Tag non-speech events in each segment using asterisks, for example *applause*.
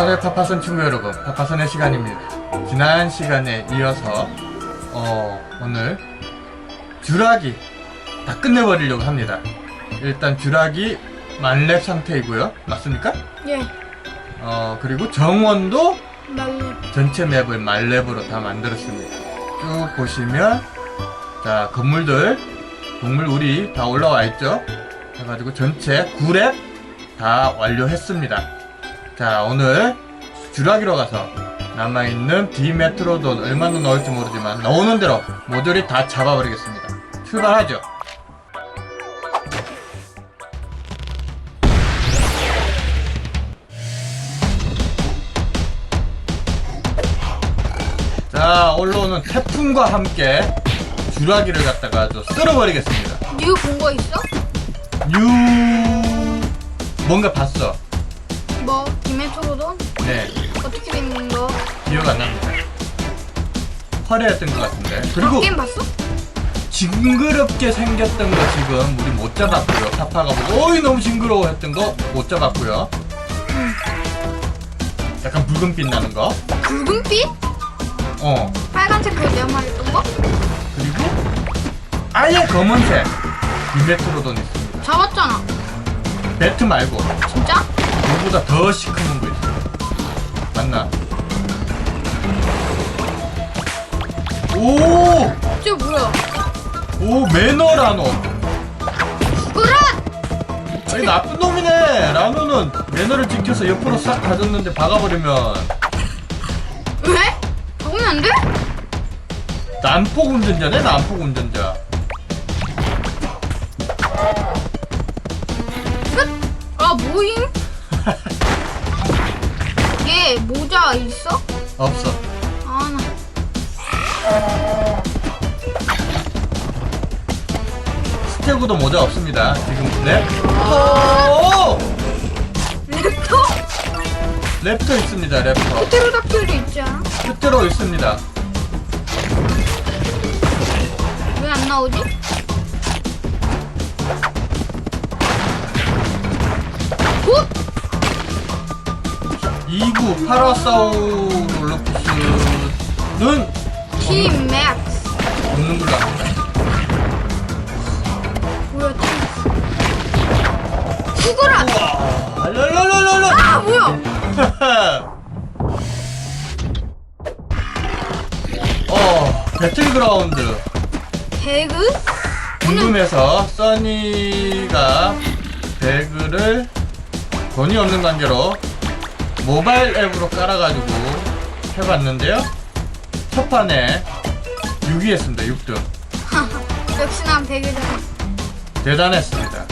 안녕하세요 파파선 친구 여러분 파파선의 시간입니다 지난 시간에 이어서 어, 오늘 듀라기 다 끝내버리려고 합니다 일단 듀라기 만렙 상태이고요 맞습니까? 예. 어 그리고 정원도 말리. 전체 맵을 만렙으로 다 만들었습니다 쭉 보시면 자 건물들 동물 우리 다 올라와 있죠 해가지고 전체 9렙 다 완료했습니다 자 오늘 듀라기로 가서 남아있는 디메트로돈 얼마나 넣을지 모르지만 나오는 대로 모조리 다 잡아버리겠습니다. 출발하죠. 자 올라오는 태풍과 함께 듀라기를 갖다가 아주 쓸어버리겠습니다. 뉴본거 있어? 유 뭔가 봤어 뭐 디메트로돈? 네 어떻게 생긴 거? 기억 안 납니다 화려했던 것 같은데 그리고 게임 봤어? 징그럽게 생겼던 거 지금 우리 못 잡았고요 파파가 보고 어이 너무 징그러워 했던 거 못 잡았고요 약간 붉은빛 나는 거 붉은빛? 어. 빨간색 그 내가 말했던 거? 그리고 아예 검은색 디메트로돈 있습니다 잡았잖아. 배트 말고 진짜? 그거보다 더 있어요 맞나? 오! 저 뭐야? 오 매너 라노 그래! 아니 나쁜 놈이네 라노는 매너를 지켜서 옆으로 싹 가졌는데 박아버리면 왜? 적으면 안 돼? 난폭 운전자네 난폭 운전자 끝? 아 뭐임? 얘 모자 있어? 없어 아 나. 스테고도 모자 없습니다 지금 네? 랩터 랩터? 랩터 있습니다 랩터 테로닥틸도 있지 않아? 끝으로 있습니다 왜 안 나오지? 2구 파라사우롤로푸스는 T 맥스 없는 걸로 압니다 뭐야 T 죽어라! 아, 랄랄랄랄라 아 뭐야! *laughs* 어 배틀그라운드 배그? 궁금해서 써니가 배그를 돈이 없는 관계로 모바일 앱으로 깔아가지고 해봤는데요. 첫 판에 6위 했습니다 6등. 역시 난 배그잖아 대단했습니다.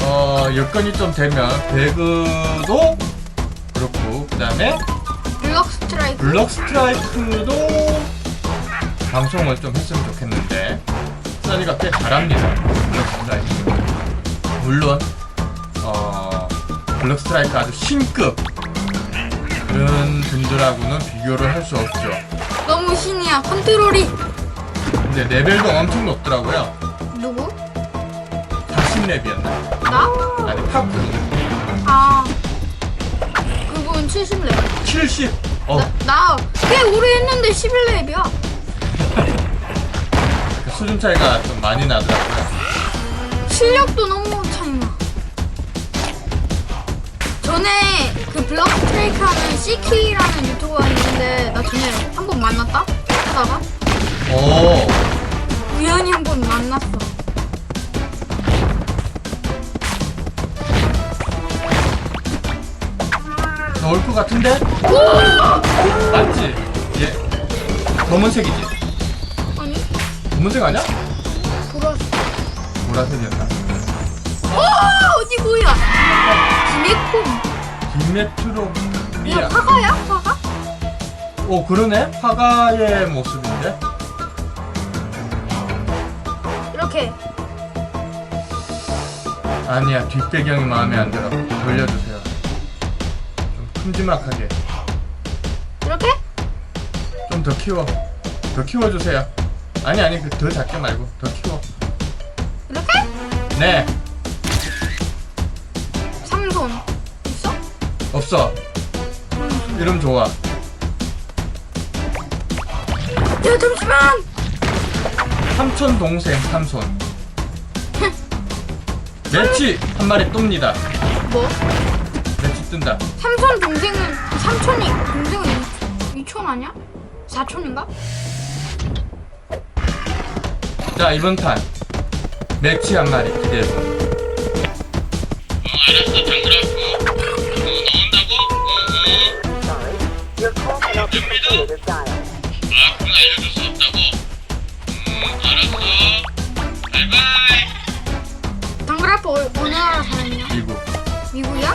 어 여건이 좀 되면 배그도 그렇고 그 다음에 블럭 스트라이크? 블럭 스트라이크도 방송을 좀 했으면 좋겠는데 써니가 꽤 잘합니다. 블럭 스트라이크. 물론 어 블럭 스트라이크 아주 신급 그런 분들하고는 비교를 할 수 없죠. 너무 신이야. 컨트롤이. 근데 레벨도 엄청 높더라고요. 누구? 40렙이었나? 나? 아니 팝 아. 그분 70렙 70 어, 나, 꽤 오래 했는데 11렙이야. *laughs* 그 수준 차이가 좀 많이 나더라고요. 실력도 너무 전에 그 블럭 스트라이크 하는 CK라는 유튜버가 있는데 나 전에 한 번 만났다? 하다가 오 우연히 한 번 만났어 것 같은데? 맞지? 얘 검은색이지? 아니 검은색 아니야? 보라 보라색이었나? 어 어디 뭐야 디메트로 이거 삐야 화가야? 화가? 오 그러네? 화가의 모습인데? 이렇게 아니야 뒷배경이 마음에 안 들어 돌려주세요 좀 큼지막하게 이렇게? 좀 더 키워 더 키워주세요 아니 아니 그더 작게 말고 더 키워 이렇게? 네 없어. 이름 좋아. 야 잠시만 삼촌 동생 삼손. 멸치 한 마리 똠니다. 뭐? 멸치 뜬다. 삼촌 동생은 삼촌이 동생은 이- 이촌 아니야? 사촌인가? 자 이번 판 멸치 한 마리 기대해. 어 알았어 장그라 as dialed. 아 그건 알려줄 수 없다고. 음 알았어. 바이바이. 당그라프 어- 어느 나라 사람이야? 미국. 미국이야?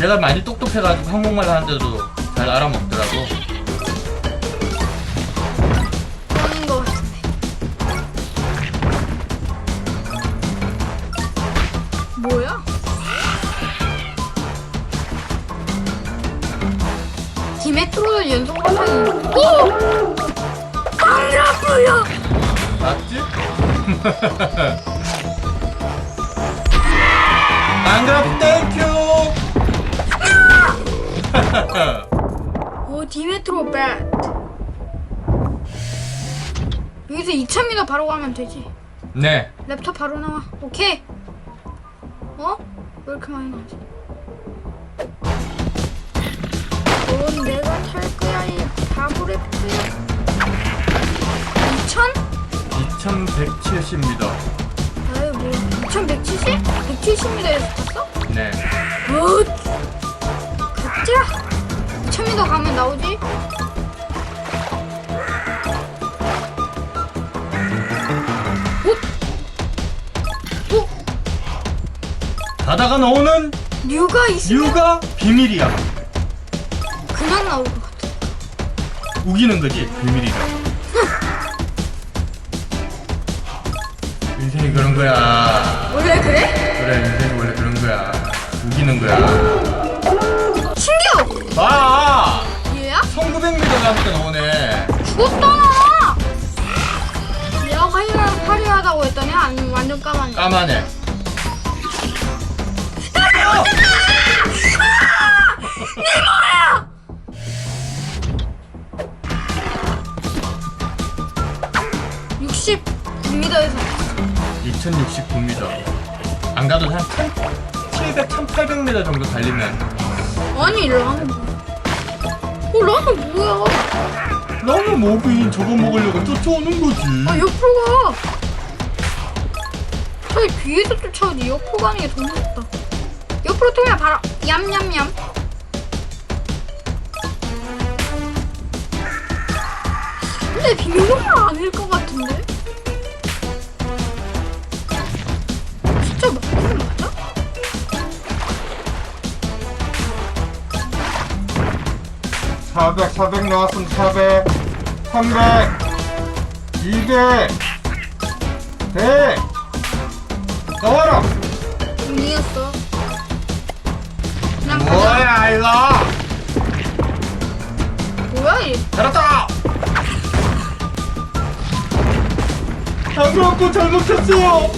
내가 많이 똑똑해가지고 한국말 하는데도 잘 알아먹더라고. 그런 거 같은데 뭐야? 트로를 연속으로 타는 오! 당그라프야! 맞지? *laughs* 안그라프 땡큐! *laughs* 오 디메트로 배 여기서 2000m 바로 가면 되지 네, 랩터 바로 나와 오케이 어? 왜 이렇게 많이 나오 내가 탈 거야 이 바보 랩터야 2000? 2170m. 아유 뭐 2170? 170m에서 탔어? 네. 굿! 가자! 2000m 가면 나오지? 가다가 나오는 류가 있으면 류가 비밀이야. 그냥 나올 것 같아. 우기는 거지, 비밀이가. 인생이 그런 거야. 원래 그래? 그래, 인생이 원래 그런 거야. 우기는 거야. 신기호! 아! 얘야? 1900m 갔을 때 나오네. 죽었잖아! 내가 화이가 화려하다고 했더니 아니 완전 까만이야. 까마네. 아! 69m에서 2069m. 안 가도 한 1700, 1800m 정도 달리면. 아니 뭐야? 어 뭐야? 나는 뭐긴 저거 먹으려고 쫓아오는 거지. 아 옆으로 가. 차라리 뒤에서 쫓아오지 옆으로 가는 게 더 무섭다. 옆으로 돌면 바로 얌얌얌. 근데 비밀번호 아닐 것 같은데? 진짜 맞는 맞아? 사 400, 400 나왔습니다. 400, 300, 200, 100. 나와라. 그냥 가자. 뭐야 이거? 뭐야 얘? 잘했다. 장그라프 잘못했어요.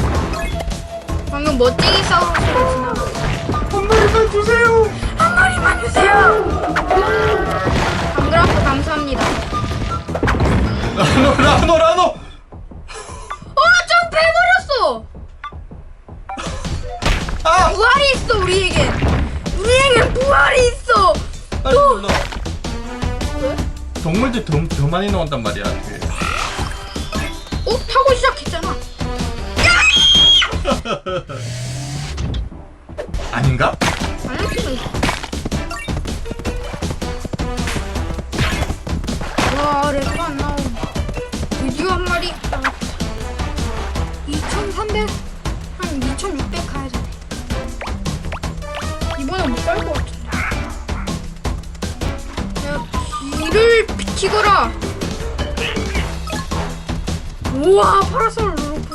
방금 멋쟁이 싸우는 소리 지나. 한 마리만 주세요. 한 마리만 주세요. 방그라프 감사합니다. 라노 라노 라노. 어. 아. 부활이 있어 우리에겐. 우리에겐 부활이 있어. 빨리 불러. 왜? 동물들 더, 더 많이 나온단 말이야. 뒤에. 어 타고 시작했잖아. 아닌가? 있어. 우와 파라솔 루프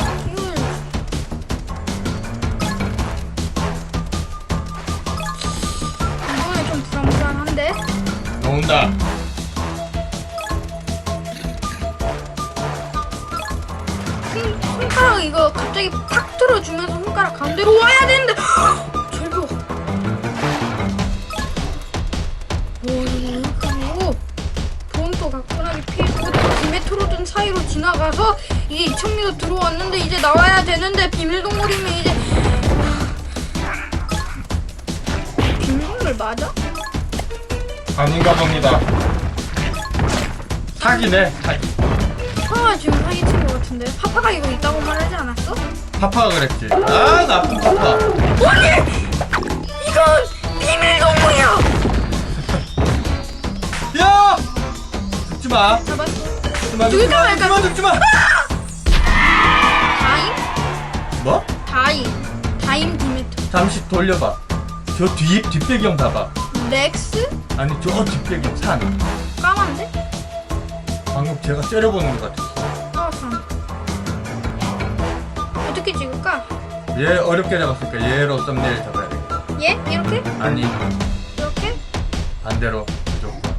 이번에 좀 불안불안한데? 나온다. 손, 손가락 이거 갑자기 탁 틀어주면서 손가락 가운데로 와야 되는데. 절벽 와 이거 이렇게 하고 보온도 가뿐하게 피고 김에 틀어둔 사이로 지나가서 이게 2000m 들어왔는데 이제 나와야 되는데 비밀 동물이면 이제 비밀 동물 맞아? 아닌가 봅니다. 사기네, 사기. 파가 지금 사기친 것 같은데 파파가 이거 있다고 말하지 않았어? 파파가 그랬지. 아, 나쁜 파파. 아니 이거 비밀 동물이야 야! 죽지 마. 잡았어 죽지 마, 죽지 마? 죽지 마, 죽지 마. 다임 다임 디메트 잠시 돌려봐. 저 뒤, 뒷배경 봐봐. 렉스? 아니, 저 뒷배경 산. 까만데? 방금 제가 째려보는 것 같았어. 아 참. 어떻게 찍을까? 얘 어렵게 잡았으니까 얘로 썸네일 잡아야 돼. 얘? 이렇게? 아니, 이렇게? 반대로. 무조건.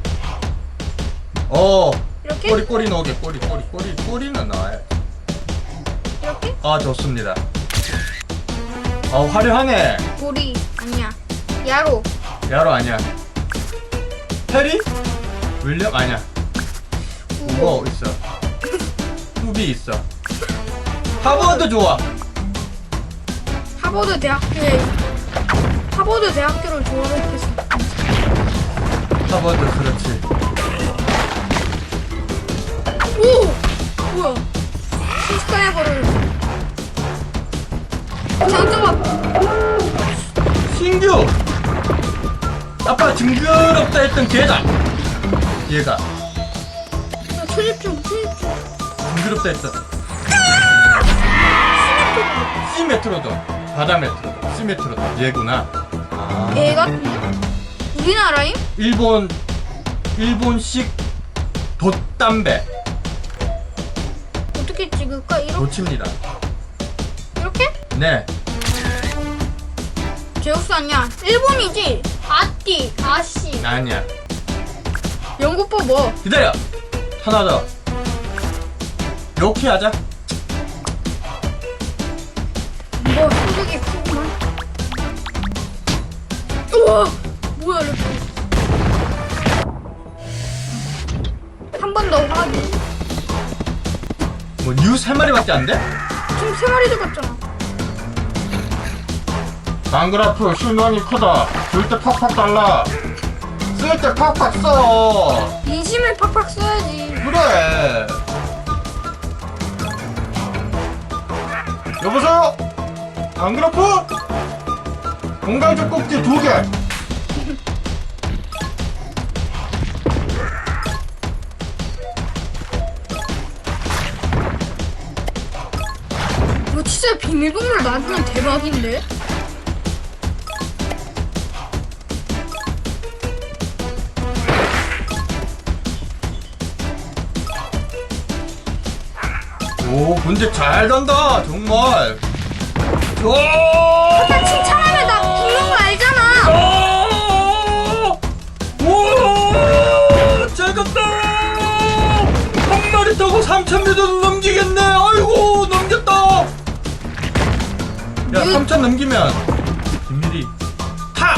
어, 이렇게? 꼬리, 꼬리 넣게 꼬리, 꼬리, 꼬리, 꼬리는 나와야지. 이렇게? 아, 좋습니다. 어, 화려하네. 보리 아니야 야로 야로 아니야. 페리? 윌리엄 아니야. 우고 우버 있어. 후비 있어. 하버드 좋아. 하버드 대학교에 하버드 대학교를 졸업했어 하버드 그렇지. 오! 뭐야 스카이버를 잠깐만 신규. 아빠 징그럽다 했던 걔다. 얘가 나 초집중 초집중 징그럽다 했어. C 메트로돈. 바다 메트로돈. C 메트로돈. 얘구나. 아. 애 같은데? 우리나라임? 일본 일본식 돛담배 어떻게 찍을까? 이렇게? 도칩니다. 네. 제우스 아니야 일본이지? 아띠 아씨 아니야. 영국법 뭐? 기다려. 하나 더. 이렇게 하자. 뭐 소득이 크구만 우와 뭐야 이렇게 한 번 더 확인 뭐 뉴스 한 마리밖에 안 돼? 지금 세 마리 잡았잖아 방그라프 실망이 크다. 줄 때 팍팍 달라. 쓸 때 팍팍 써. 인심을 팍팍 써야지 그래. 여보세요? 방그라프? 공강적 꼭지 두 개. 이거 진짜 비밀번호를 놔두면 대박인데? 오, 문제 잘 간다. 정말. 와! 나 칭찬하면 나 죽는 거 알잖아 아! 오! 잘 갔다! 한 마리 타고 3,000m도 넘기겠네! 아이고, 넘겼다! 야, 유- 3,000 넘기면, 비밀이, 타!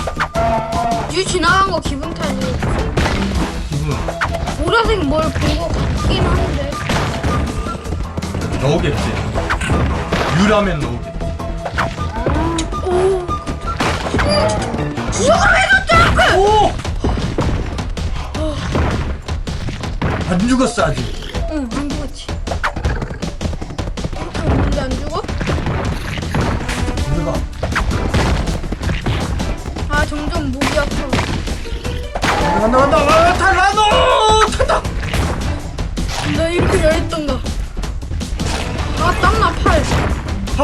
유 지나간 거 기분 탓이 기분, 보라색 뭘 본 거 같긴 한데 넣오겠지. 유라면 넣오겠지. 오! 안 죽었어, 아직. 응, 안 죽었지. 없는데 안 죽어? 내가. 아, 점점 목이 아파. 간다, 간다, 아, 탈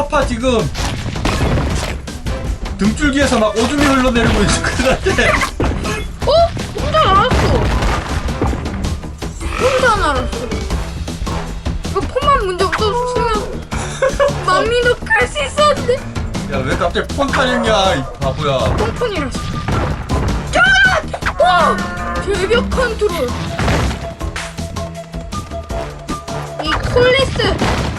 파파 지금 등줄기에서 막 오줌이 흘러내리고 있을 것 같아. 어? 혼자 날았어. 혼자 날았어. 이거 폰만 문제 없었으면 마미도 *laughs* 깔수 있었는데. 야, 왜 갑자기 폰 타령이야, 이 바보야. 폰폰이라서. 짠! 와! 절벽 컨트롤. 이 콜리스.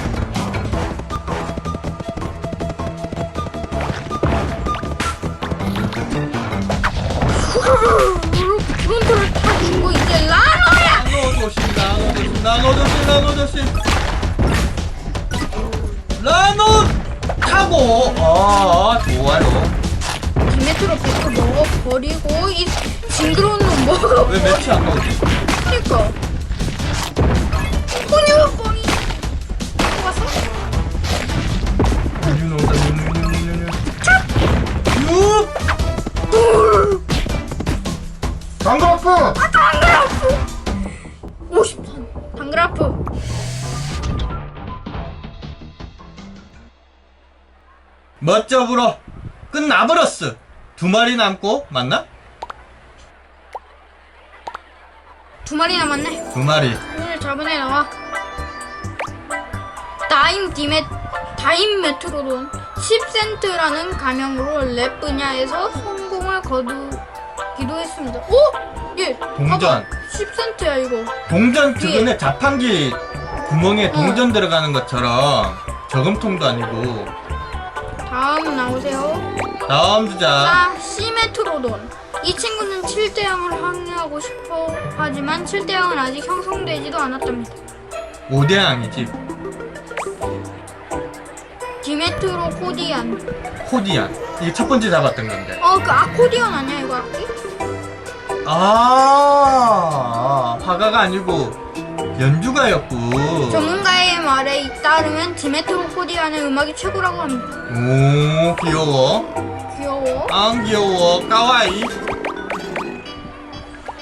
조심 나노 조심 나노 조심 나노 조심 나노 타고. 어 좋아요. 김메트로 뱉고 먹어버리고 이 징그러운 놈 먹어 왜 매치 안 나오지? 그니까. 멋져 불어 끝나버렸어 두 마리 남고 맞나? 두 마리 남았네 두 마리 오늘 잡은 애 나와 다임 디메 다임 메트로돈 10센트라는 가명으로 랩 분야에서 성공을 거두기도 했습니다. 오! 예. 동전. 10센트야 이거. 동전 주변에 자판기 구멍에 어. 동전 들어가는 것처럼 저금통도 아니고 다음 나오세요. 다음 주자 자, 시메트로돈. 이 친구는 7대 0을 항해하고 싶어 하지만 7대 0은 아직 형성되지도 않았답니다. 오대양이지 디메트로 코디안. 코디안 이게 첫 번째 잡았던 건데 어, 그 아코디언 아니야 이거 악기? 아 화가가 아니고 연주가였고. 전문가의 말에 따르면 디메트로 코디안의 음악이 최고라고 합니다. 오 귀여워. 귀여워. 안 귀여워. 까와이.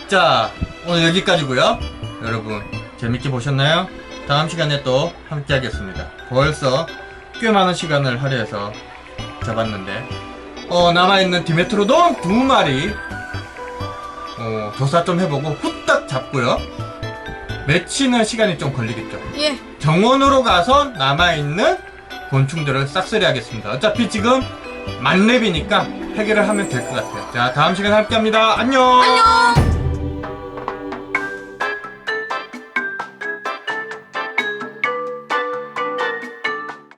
자 오늘 여기까지고요. 여러분 재밌게 보셨나요? 다음 시간에 또 함께 하겠습니다. 벌써 꽤 많은 시간을 할애해서 잡았는데. 어 남아있는 디메트로돈 두 마리. 어 조사 좀 해보고 후딱 잡고요 매치는 시간이 좀 걸리겠죠 예. 정원으로 가서 남아있는 곤충들을 싹쓸이 하겠습니다. 어차피 지금 만렙이니까 해결을 하면 될 것 같아요. 자, 다음 시간에 함께 합니다. 안녕! 안녕!